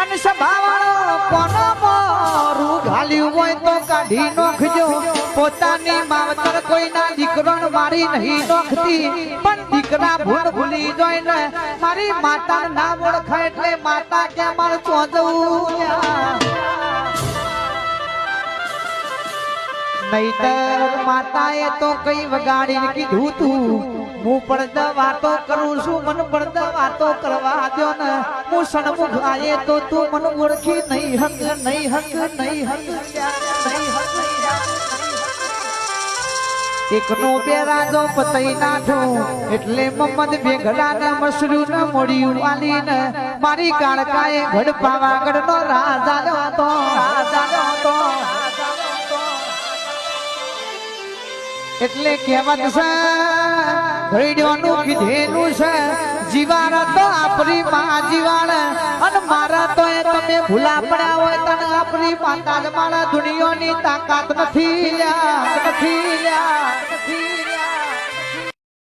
અને સભાવાળો કોનો મોરું ઘાલ્યું હોય તો કાઢી નોખજો. પોતાની માવતર કોઈના દીકરોને મારી નહીં નોખતી. પણ દીકરા ભૂલ ભૂલી જોઈ ને મારી માતા ના ઓળખાય એટલે માતા કે મારે ચોજવું નહીતર માતાએ તો કઈ વગાડીને કીધું તું. હું પડદા વાતો કરું છું, મન પડદા વાતો કરવા દો ને. હું સણમુખ આયે તો તું મન ઓળખી નહીં હક નહીં હક નહીં હક એકનો બે રાજો પતઈ નાઠું એટલે મમ્મદ બેગડા ને મસરૂ ને મોડિયું વાલી ને મારી કાળકાએ ઘડ પાવાગઢ નો રાજા હતો, રાજા એટલે કહેવત છે ભઈડ્યોનું કીધેલું છે, જીવાણ તો આપણી માં જીવાણ, અને મારા તો એ તમે ભૂલા પડ્યા હોય તને આપણી માતા જ મારા દુનિયાની તાકાત નથી લ્યા નથી લ્યા.